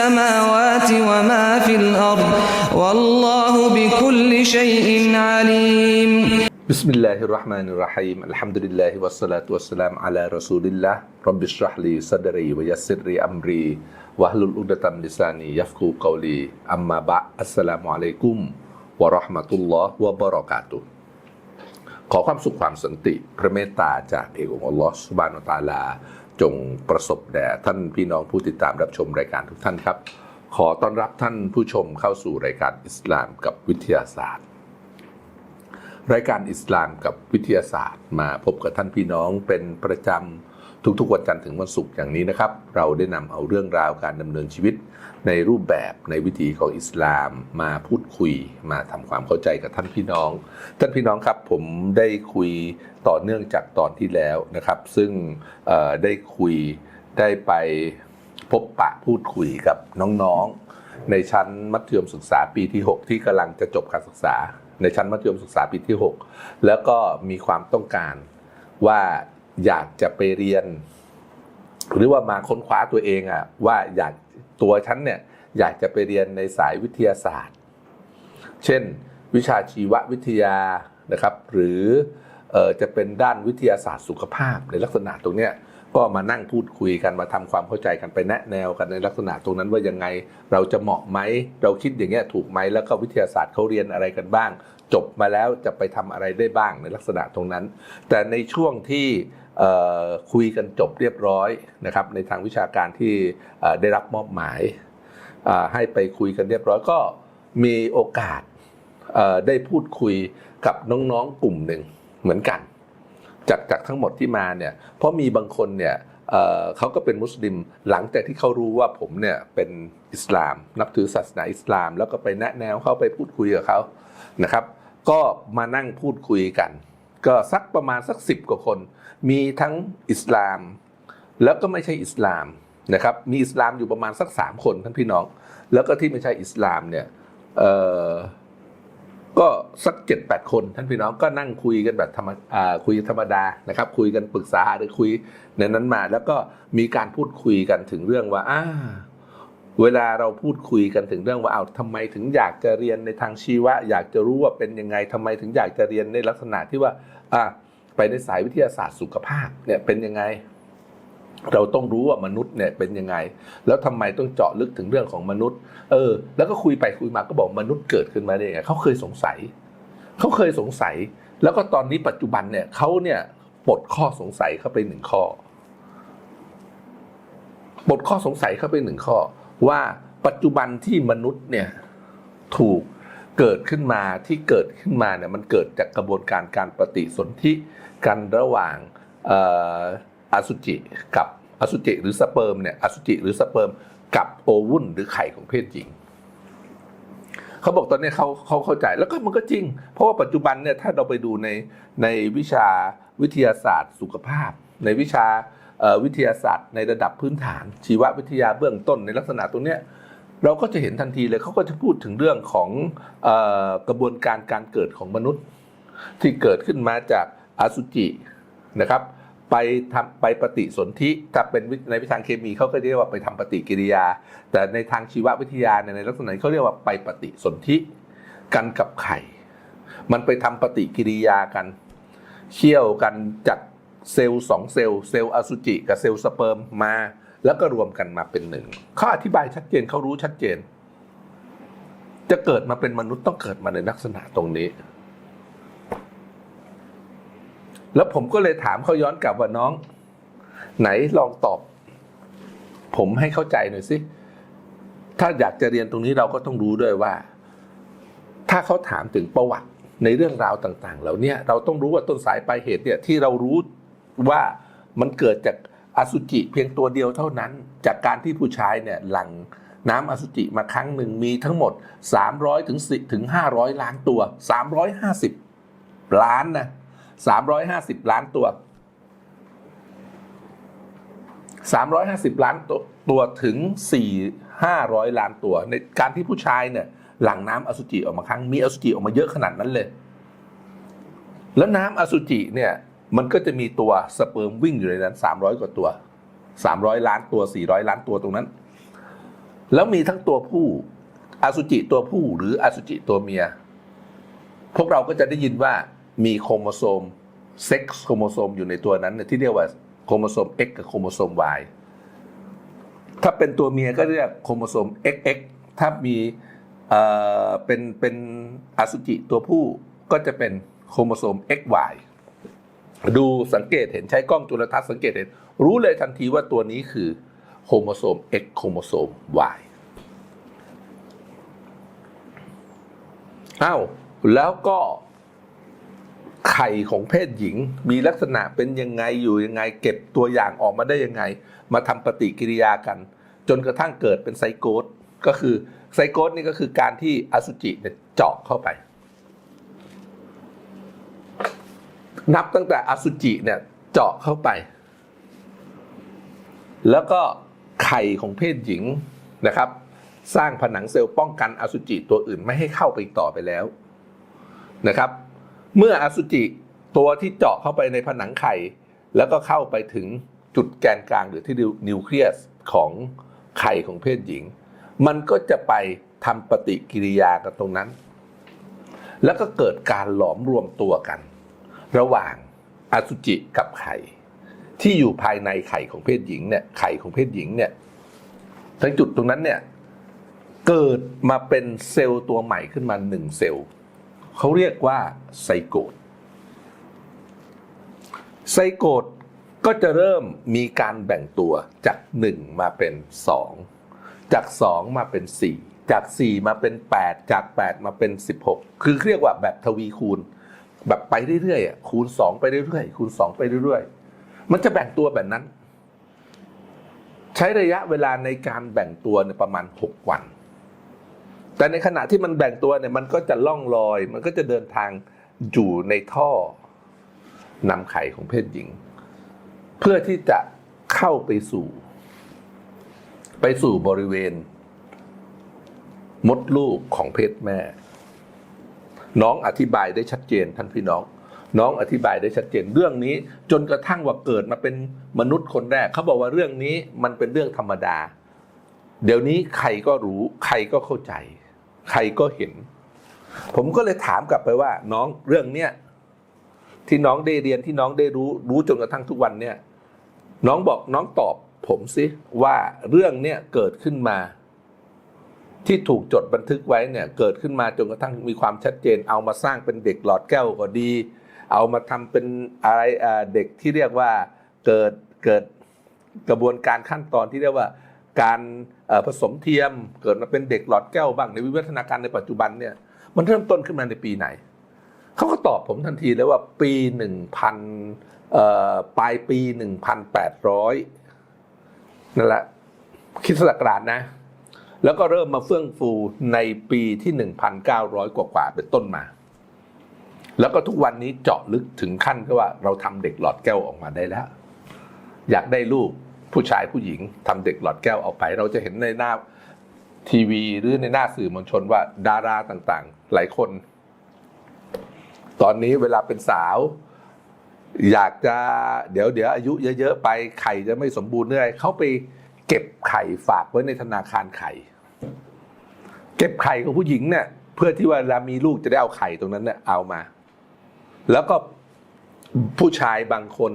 السماوات وما في الأرض والله بكل شيء عليم บิสมิลลาฮิรเราะห์มานิรเราะฮีมอัลฮัมดุลิลลาฮิวัสสลาตุวัสสลามอะลารอซูลิลลาห์ร็อบบิชเราะห์ลีซัดรีวะยัสซิรรีอัมรีวะฮลุลอุกดะตัมลิซานียัฟกูกอลีอัมมาบะอัสสลามุอะลัยกุมวะเราะห์มะตุลลอฮ์วะบะเราะกาตุฮ์ขอความสุขความสันติ พระเมตตาจากเอกองค์อัลลอฮ์ซุบฮานะฮูวะตะอาลา จงประสบแด่ท่านพี่น้องผู้ติดตามรับชมรายการทุกท่านครับ ขอต้อนรับท่านผู้ชมเข้าสู่รายการอิสลามกับวิทยาศาสตร์ รายการอิสลามกับวิทยาศาสตร์ มาพบกับท่านพี่น้องเป็นประจำ ทุกๆวันจันทร์ถึงวันศุกร์อย่างนี้นะครับ เราได้นำเอาเรื่องราวการดำเนินชีวิต ในรูปแบบในวิถีของอิสลามมาพูดคุย มาทำความเข้าใจกับท่านพี่น้อง ท่านพี่น้องครับผมได้คุยต่อเนื่องจากตอนที่แล้วนะครับ ซึ่งได้คุยได้ไปพบปะพูดคุยกับน้องๆ ในชั้นมัธยมศึกษาปีที่ 6 ที่กำลังจะจบการศึกษา ในชั้นมัธยมศึกษาปีที่ 6 แล้วก็มีความต้องการว่า อยากจะไปเรียน หรือว่ามาค้นคว้าตัวเองอะว่าอยากตัวฉันเนี่ยอยากจะไปเรียนในสายวิทยาศาสตร์ เช่น วิชาชีววิทยานะครับ หรือจะเป็นด้านวิทยาศาสตร์สุขภาพในลักษณะตรงเนี้ยก็มานั่งพูดคุยกันมาทำความเข้าใจกันไปแนะแนวกันในลักษณะตรงนั้นว่ายังไงเราจะเหมาะไหมเราคิดอย่างเงี้ยถูกไหมแล้วก็วิทยาศาสตร์เขาเรียนอะไรกันบ้าง จบมาแล้วจะไปทำอะไรได้บ้างในลักษณะตรงนั้น แต่ในช่วงที่ คุยกันจบเรียบร้อยนะครับในทางวิชาการที่ได้รับมอบหมาย ให้ไปคุยกันเรียบร้อยก็มีโอกาสได้พูดคุยกับน้องๆกลุ่มหนึ่งเหมือนกัน จากจากทั้งหมดที่มาเนี่ยเพราะมีบางคนเนี่ยเขาก็เป็นมุสลิมหลังจากที่เขารู้ว่าผมเนี่ยเป็นอิสลาม นับถือศาสนาอิสลาม แล้วก็ไปแนะแนวเขาไปพูดคุยกับเขานะครับ ก็มานั่งพูดคุยกัน ก็สักประมาณสักสิบกว่าคน มีทั้งอิสลาม แล้วก็ไม่ใช่อิสลามนะครับ มีอิสลามอยู่ประมาณสักสามคนท่านพี่น้อง แล้วก็ที่ไม่ใช่อิสลามเนี่ยเออก็สักเจ็ดแปดคนท่านพี่น้องก็นั่งคุยกันแบบธรรมคุยธรรมดานะครับ คุยกันปรึกษาหรือคุยในนั้นมา แล้วก็มีการพูดคุยกันถึงเรื่องว่าอ่า เวลาเราพูดคุยกันถึงเรื่องว่าเอาทำไมถึงอยากจะเรียนในทางชีวะ อยากจะรู้ว่าเป็นยังไงทำไมถึงอยากจะเรียนในลักษณะที่ว่าอ่าไปในสายวิทยาศาสตร์สุขภาพเนี่ยเป็นยังไง เราต้องรู้ว่ามนุษย์เนี่ยเป็นยังไง แล้วทำไมต้องเจาะลึกถึงเรื่องของมนุษย์ เออ แล้วก็คุยไปคุยมาก็บอกมนุษย์เกิดขึ้นมาได้ยังไงเขาเคยสงสัยเขาเคยสงสัย แล้วก็ตอนนี้ปัจจุบันเนี่ยเขาเนี่ยปลดข้อสงสัยเข้าไปหนึ่งข้อปลดข้อสงสัยเข้าไปหนึ่งข้อ ว่าปัจจุบันที่มนุษย์เนี่ยถูกเกิดขึ้นมาที่เกิดขึ้นมาเนี่ยมันเกิดจากกระบวนการการปฏิสนธิกันระหว่างออสุจิกับอสุจิหรือสเปิร์มเนี่ยอสุจิหรือสเปิร์มกับโอวุลหรือไข่ของเพศหญิงเขาบอกตอนนี้เขาเขาเข้าใจแล้วก็มันก็จริง เพราะว่าปัจจุบันเนี่ยถ้าเราไปดูในในวิชาวิทยาศาสตร์สุขภาพ ในวิชา วิทยาศาสตร์ในระดับพื้นฐาน ชีววิทยาเบื้องต้นในลักษณะตรงนี้เราก็จะเห็นทันทีเลยเขาก็จะพูดถึงเรื่องของอกระบวนการการเกิดของมนุษย์ ที่เกิดขึ้นมาจากอสุจินะครับไปทำไปปฏิสนธิถ้าเป็นในทางเคมีเขาก็เรียกว่าไปทำปฏิกิริยา แต่ในทางชีววิทยาในลักษณะนี้เขาเรียกว่าไปปฏิสนธิกันกับไข่ มันไปทำปฏิกิริยากันเชี่ยวกันจาก เซลล์สองเซลล์เซลล์อสุจิกับเซลล์สเปิร์มมา แล้วก็รวมกันมาเป็นหนึ่งเขาอธิบายชัดเจนเขารู้ชัดเจน จะเกิดมาเป็นมนุษย์ต้องเกิดมาในลักษณะตรงนี้ แล้วผมก็เลยถามเขาย้อนกลับว่าน้อง ไหนลองตอบ ผมให้เข้าใจหน่อยสิถ้าอยากจะเรียนตรงนี้เราก็ต้องรู้ด้วยว่า ถ้าเขาถามถึงประวัติในเรื่องราวต่าง ๆ เหล่านี้เราต้องรู้ว่าต้นสายปลายเหตุเนี่ยที่เรารู้ ว่ามันเกิดจากอสุจิเพียงตัวเดียวเท่านั้น จากการที่ผู้ชายเนี่ยหลังน้ำอสุจิมาครั้งหนึ่งมีทั้งหมด 300ถึง10ถึง500 ล้านตัว 350 ล้านนะ350 ล้านตัว 350 ล้านตัวตัวถึง 4 500 ล้านตัว ในการที่ผู้ชายเนี่ยหลั่งน้ำอสุจิออกมาครั้งมีอสุจิออกมาเยอะขนาดนั้นเลย แล้วน้ำอสุจิเนี่ย มันก็จะมีตัวสเปิร์มวิ่งอยู่ในนั้น300กว่าตัว300ล้านตัว400ล้านตัวตรงนั้น แล้วมีทั้งตัวผู้อสุจิตัวผู้หรืออสุจิตัวเมีย พวกเราก็จะได้ยินว่ามีโครโมโซมเซ็กซ์โครโมโซมอยู่ในตัวนั้นที่เรียกว่าโครโมโซม X กับโครโมโซม Y ถ้าเป็นตัวเมียก็เรียกโครโมโซม XX ถ้ามีเอ่อเป็นเป็นอสุจิตัวผู้ก็จะเป็นโครโมโซม XY ดูสังเกตเห็นใช้กล้องจุลทรรศน์สังเกตเห็น รู้เลยทันทีว่าตัวนี้คือโครโมโซม X โครโมโซม Y อ้าวแล้วก็ไข่ของเพศหญิงมีลักษณะเป็นยังไงอยู่ยังไง เก็บตัวอย่างออกมาได้ยังไง มาทำปฏิกิริยากัน จนกระทั่งเกิดเป็นไซโกตก็คือไซโกตนี่ก็คือการที่อสุจิเนี่ยเจาะเข้าไป นับตั้งแต่อสุจิเนี่ย เจาะเข้าไป แล้วก็ไข่ของเพศหญิงนะครับ สร้างผนังเซลล์ป้องกันอสุจิตัวอื่นไม่ให้เข้าไปต่อไปแล้วนะครับ เมื่ออสุจิตัวที่เจาะเข้าไปในผนังไข่ แล้วก็เข้าไปถึงจุดแกนกลางหรือที่นิวเคลียสของไข่ของเพศหญิง มันก็จะไปทำปฏิกิริยากันตรงนั้น แล้วก็เกิดการหลอมรวมตัวกัน ระหว่างอสุจิกับไข่ที่อยู่ภายในไข่ของเพศหญิงเนี่ยไข่ของเพศหญิงเนี่ยทั้งจุดตรงนั้นเนี่ยเกิดมาเป็นเซลล์ตัวใหม่ขึ้นมาหนึ่งเซลล์เขาเรียกว่าไซโกตไซโกตก็จะเริ่มมีการแบ่งตัวจาก 1 มาเป็น 2 จาก 2 มาเป็น 4 จาก 4 มาเป็น 8 จาก 8 มาเป็น 16 คือเรียกว่าแบบทวีคูณ แบบไปเรื่อยๆคูณ2ไปเรื่อยๆคูณ2ไปเรื่อยๆมันจะแบ่งตัวแบบนั้น ใช้ระยะเวลาในการแบ่งตัวเนี่ยประมาณ6วัน แต่ในขณะที่มันแบ่งตัวเนี่ยมันก็จะล่องลอย มันก็จะเดินทางอยู่ในท่อนำไข่ของเพศหญิง เพื่อที่จะเข้าไปสู่ ไปสู่บริเวณ มดลูกของเพศแม่ น้องอธิบายได้ชัดเจนท่านพี่น้อง น้องอธิบายได้ชัดเจนเรื่องนี้ จนกระทั่งว่าเกิดมาเป็นมนุษย์คนแรกเขาบอกว่าเรื่องนี้มันเป็นเรื่องธรรมดา เดี๋ยวนี้ใครก็รู้ใครก็เข้าใจ ใครก็เห็น ผมก็เลยถามกลับไปว่า น้องเรื่องเนี้ยที่น้องได้เรียนที่น้องได้รู้ รู้จนกระทั่งทุกวันเนี่ย น้องบอกน้องตอบผมสิว่าเรื่องเนี้ยเกิดขึ้นมา ที่ถูกจดบันทึกไว้เนี่ยเกิดขึ้นมาจนกระทั่งมีความชัดเจน เอามาสร้างเป็นเด็กหลอดแก้วก็ดี เอามาทำเป็นอะไรเด็กที่เรียกว่าเกิดเกิดกระบวนการขั้นตอนที่เรียกว่าการผสมเทียมเกิดมาเป็นเด็กหลอดแก้วบ้างในวิวัฒนาการในปัจจุบันเนี่ยมันเริ่มต้นขึ้นมาในปีไหน เขาก็ตอบผมทันทีเลยว่าปีหนึ่งพันปลายปีหนึ่งพันแปดร้อยนั่นแหละคิดศักราชนะ แล้วก็เริ่มมาเฟื่องฟูในปีที่หนึ่งพันเก้ากว่าๆเป็นต้นมา แล้วก็ทุกวันนี้เจาะลึกถึงขั้นก็ว่าเราทำเด็กหลอดแก้วออกมาได้แล้ว อยากได้ลูกผู้ชายผู้หญิงทำเด็กหลอดแก้วออกไป เราจะเห็นในหน้าทีวีหรือในหน้าสื่อมวลชนว่าดาราต่างๆ หลายคน ตอนนี้เวลาเป็นสาว อยากจะเดี๋ยวเดี๋ยวอายุเยอะๆไปไข่จะไม่สมบูรณ์เนื่อยเขาไป เก็บไข่ฝากไว้ในธนาคารไข่ เก็บไข่ของผู้หญิงเนี่ยเพื่อที่ว่าเวลามีลูกจะได้เอาไข่ตรงนั้นเนี่ยเอามา แล้วก็ผู้ชายบางคน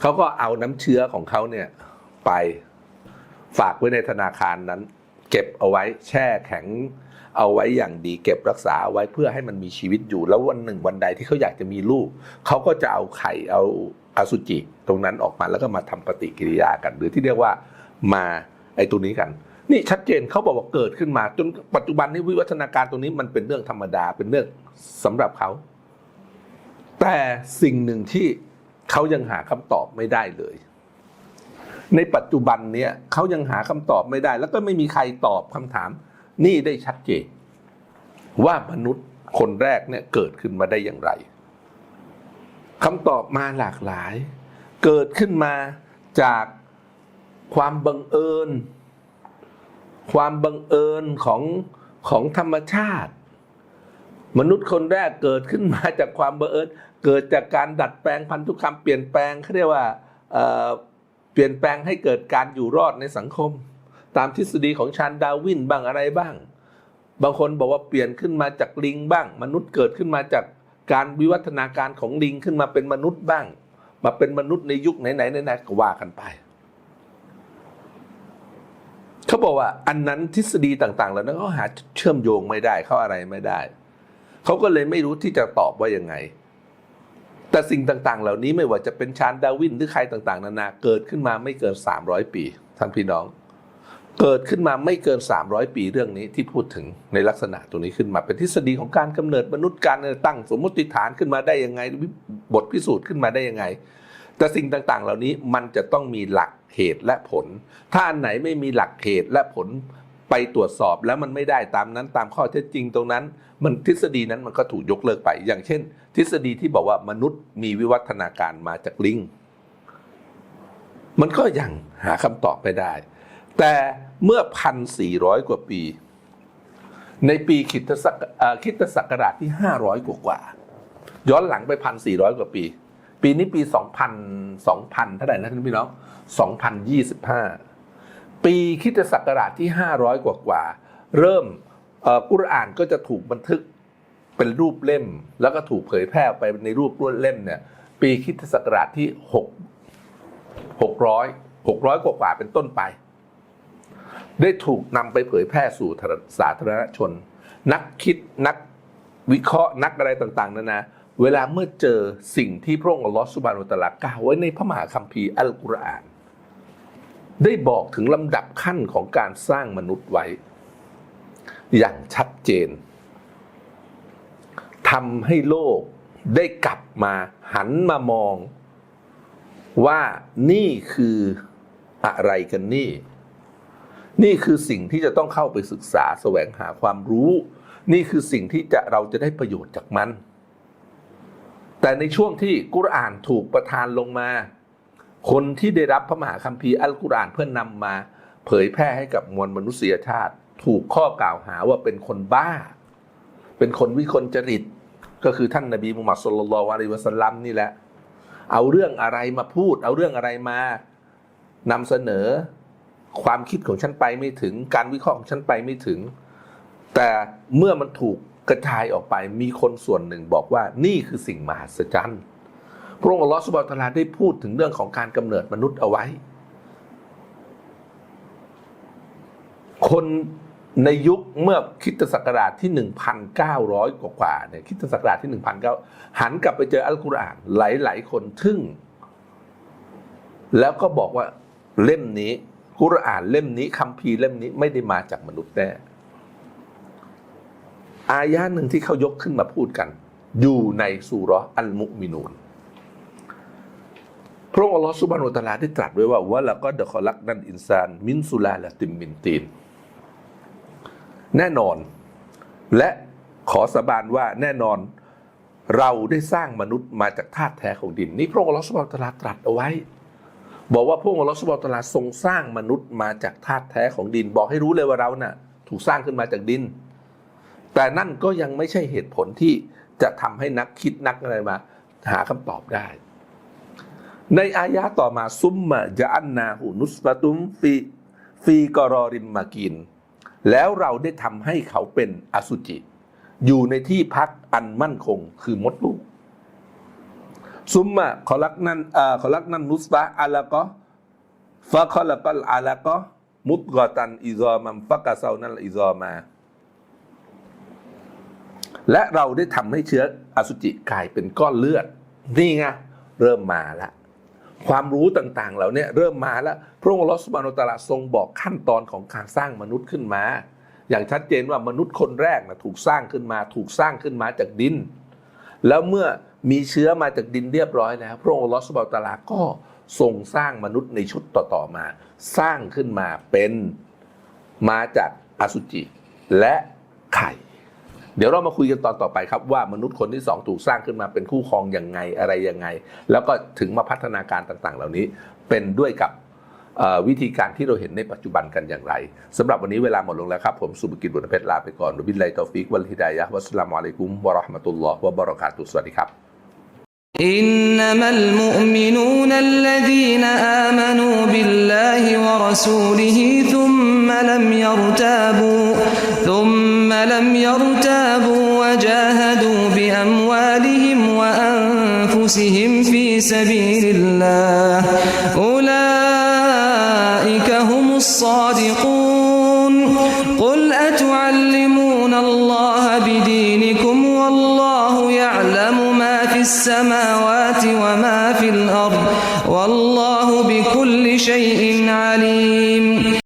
เขาก็เอาน้ำเชื้อของเขาเนี่ยไปฝากไว้ในธนาคารนั้น เก็บเอาไว้แช่แข็งเอาไว้อย่างดีเก็บรักษาเอาไว้เพื่อให้มันมีชีวิตอยู่ แล้ววันหนึ่งวันใดที่เขาอยากจะมีลูกเขาก็จะเอาไข่เอาอสุจิตรงนั้นออกมาแล้วก็มาทำปฏิกิริยากัน หรือที่เรียกว่า มาไอ้ตัวนี้กัน นี่ชัดเจนเขาบอกว่าเกิดขึ้นมา จนปัจจุบันนี้วิวัฒนาการตรงนี้มันเป็นเรื่องธรรมดาเป็นเรื่องสำหรับเขา แต่สิ่งหนึ่งที่เขายังหาคำตอบไม่ได้เลย ในปัจจุบันเนี่ยเขายังหาคำตอบไม่ได้ แล้วก็ไม่มีใครตอบคำถาม นี่ได้ชัดเจน ว่ามนุษย์คนแรกเนี่ยเกิดขึ้นมาได้อย่างไรคำตอบมาหลากหลาย เกิดขึ้นมาจาก ความบังเอิญ ความบังเอิญของของธรรมชาติ มนุษย์คนแรกเกิดขึ้นมาจากความบังเอิญ เกิดจากการดัดแปลงพันธุกรรมเปลี่ยนแปลงเขาเรียกว่าเเปลี่ยนแปลงให้เกิดการอยู่รอดในสังคม ตามทฤษฎีของชาญดาวินบ้างอะไรบ้าง บางคนบอกว่าเปลี่ยนขึ้นมาจากลิงบ้าง มนุษย์เกิดขึ้นมาจากการวิวัฒนาการของลิงขึ้นมาเป็นมนุษย์บ้าง มาเป็นมนุษย์ในยุคไหนๆไหนๆก็ว่ากันไป เขาบอกว่าอันนั้นทฤษฎีต่างๆเหล่านั้นเขาหาเชื่อมโยงไม่ได้เขาอะไรไม่ได้ เขาก็เลยไม่รู้ที่จะตอบว่ายังไง แต่สิ่งต่างๆ เหล่านี้ไม่ว่าจะเป็นชาญดารวินหรือใครต่างๆ นานาเกิดขึ้นมาไม่เกิน 300 ปีท่านพี่น้อง เกิดขึ้นมาไม่เกิน 300 ปีเรื่องนี้ที่พูดถึงในลักษณะตรงนี้ขึ้นมาเป็นทฤษฎีของการกำเนิดมนุษย์การตั้งสมมติฐานขึ้นมาได้ยังไงบทพิสูจน์ขึ้นมาได้ยังไง แต่สิ่งต่างๆ เหล่านี้มันจะต้องมีหลักเหตุและผล ถ้าอันไหนไม่มีหลักเหตุและผลไปตรวจสอบแล้วมันไม่ได้ตามนั้นตามข้อเท็จจริงตรงนั้น มันทฤษฎีนั้นมันก็ถูกยกเลิกไป อย่างเช่น ทฤษฎีที่บอกว่ามนุษย์มีวิวัฒนาการมาจากลิงมันก็ยังหาคำตอบไม่ได้ แต่เมื่อพันสี่ร้อยกว่าปี ในปีคริดศักเอ่อคริดศักราชที่ห้าร้อยกว่ากว่า ย้อนหลังไปพันสี่ร้อยกว่าปี ปีนี้ปีสองพันสองพันเท่าไหร่นะท่านพี่น้องสองพันยี่สิบห้าปีคริดศักราชที่ห้าร้อยกว่ากว่า เริ่มอ่อกุรอานก็จะถูกบันทึกเป็นรูปเล่ม แล้วก็ถูกเผยแพร่ไปในรูปรวดเล่มเนี่ย ปีคริดศักราชที่หกหกร้อยหกร้อยกว่าเป็นต้นไป ได้ถูกนำไปเผยแพร่สู่สาธารณชน นักคิดนักวิเคราะห์นักอะไรต่าง ๆนานา เวลาเมื่อเจอสิ่งที่พระองค์ลอสุบานุตลากล่าวไว้ในพระมหาคัมภีร์อัลกุรอาน ได้บอกถึงลำดับขั้นของการสร้างมนุษย์ไว้ อย่างชัดเจนทำให้โลกได้กลับมาหันมามอง ว่านี่คืออะไรกันนี่ นี่คือสิ่งที่จะต้องเข้าไปศึกษาแสวงหาความรู้ นี่คือสิ่งที่จะเราจะได้ประโยชน์จากมัน แต่ในช่วงที่กุรอานถูกประทานลงมา คนที่ได้รับพระมหาคัมภีร์อัลกุรอานเพื่อนนำมา เผยแพร่ให้กับมวลมนุษยชาติ ถูกข้อกล่าวหาว่าเป็นคนบ้า เป็นคนวิกลจริต ก็คือท่านนบีมุฮัมมัดสุลลัลวะลัยวะสัลลัมนี่แหละ เอาเรื่องอะไรมาพูด เอาเรื่องอะไรมานำเสนอความคิดของฉันไปไม่ถึง การวิเคราะห์ของฉันไปไม่ถึง แต่เมื่อมันถูก กระจายออกไปมีคนส่วนหนึ่งบอกว่านี่คือสิ่งมหัศจรรย์พระองค์อัลลอฮฺสุบานะฮูวะตาลาได้พูดถึงเรื่องของการกำเนิดมนุษย์เอาไว้ คนในยุคเมื่อคิดศักราชที่ 1,900 กว่ากว่าเนี่ยคิดศักราชที่ 1,900 หันกลับไปเจออัลกุรอานหลายๆ คนทึ่ง แล้วก็บอกว่าเล่มนี้กุรอานเล่มนี้คัมภีร์เล่มนี้ไม่ได้มาจากมนุษย์แน่ อายะหนึ่งที่เขายกขึ้นมาพูดกัน อยู่ในสุรอัลมุมินูนพระองค์อัลลอฮฺสุบานุตะลาได้ตรัสไว้ว่าวะละก็เดะคอลักนันอินซาน มินสุลาละติมมินตีน แน่นอน และขอสาบานว่าแน่นอนเราได้สร้างมนุษย์มาจากธาตุแท้ของดิน นี่พระองค์อัลลอฮฺสุบานุตะลาตรัสเอาไว้ บอกว่าพระองค์อัลลอฮฺสุบานุตะลาทรงสร้างมนุษย์มาจากธาตุแท้ของดิน บอกให้รู้เลยว่าเราน่ะ ถูกสร้างขึ้นมาจากดิน แต่นั่นก็ยังไม่ใช่เหตุผลที่จะทำให้นักคิดนักอะไรมา หาคำตอบได้ ในอายะต่อมาซุมมะจะอันนาหูนุสฟะตุมฟีฟีกรอริมมากิน แล้วเราได้ทำให้เขาเป็นอสุจิ อยู่ในที่พักอันมั่นคงคือมดลูกซุมมะขอลักนันเอ่อขอลักนันนุสฟะอะละก็ฟะขอลักลอะละก็มุตกอตันอิซอมัมฟักะเซานันอิซอมา และเราได้ทำให้เชื้ออสุจิกลายเป็นก้อนเลือด นี่ไงเริ่มมาแล้วความรู้ต่างๆเหล่านี้เริ่มมาแล้ว พระองค์อัลอสบานุตะอาลาทรงบอกขั้นตอนของการสร้างมนุษย์ขึ้นมา อย่างชัดเจนว่ามนุษย์คนแรกนะถูกสร้างขึ้นมา ถูกสร้างขึ้นมาจากดิน แล้วเมื่อมีเชื้อมาจากดินเรียบร้อยแล้ว พระองค์อัลอสบานุตะอาลาก็ทรงสร้างมนุษย์ในชุดต่อๆมา สร้างขึ้นมาเป็นมาจากอสุจิและไข่ เดี๋ยวเรามาคุยกันตอนต่อไปครับว่ามนุษย์คนที่สองถูกสร้างขึ้นมาเป็นคู่ครองยังไงอะไรยังไง แล้วก็ถึงมาพัฒนาการต่างๆ เหล่านี้เป็นด้วยกับเอ่อวิธีการที่เราเห็นในปัจจุบันกันอย่างไรสำหรับวันนี้เวลาหมดลงแล้วครับ ผมสุภกิจบุญเพชรลาไปก่อนบิลลาฮิตอฟิกวัลฮิดายะฮ์วัสสลามุอะลัยกุมวะเราะห์มะตุลลอฮ์วะบะเราะกาตุฮ์สวัสดีครับ إنما المؤمنون الذين آمنوا بالله ورسوله ثم لم يرتابوا ثم لم يرتابوا سبيل الله.